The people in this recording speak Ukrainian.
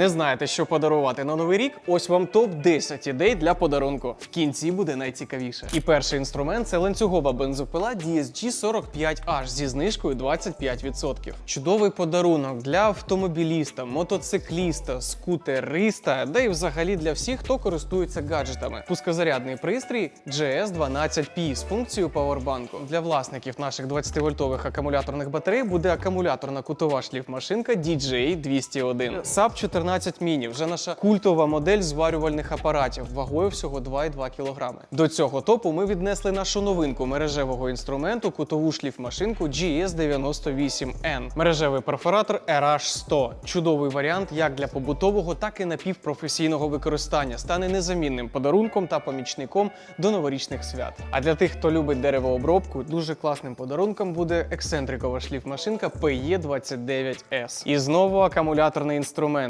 Не знаєте, що подарувати на новий рік? Ось вам топ 10 ідей для подарунку. В кінці буде найцікавіше. І перший інструмент це ланцюгова бензопила DSG 45H зі знижкою 25%. Чудовий подарунок для автомобіліста, мотоцикліста, скутериста, да і взагалі для всіх, хто користується гаджетами. Пускозарядний пристрій GS12P з функцією павербанку. Для власників наших 20-вольтових акумуляторних батарей буде акумуляторна кутова шліфмашинка DJI 201. SAP 14 Mini вже наша культова модель зварювальних апаратів вагою всього 2,2 кг. До цього топу ми віднесли нашу новинку мережевого інструменту кутову шліфмашинку GS98N. Мережевий перфоратор RH100. Чудовий варіант як для побутового, так і напівпрофесійного використання. Стане незамінним подарунком та помічником до новорічних свят. А для тих, хто любить деревообробку, дуже класним подарунком буде ексцентрикова шліфмашинка PE29S. І знову акумуляторний інструмент.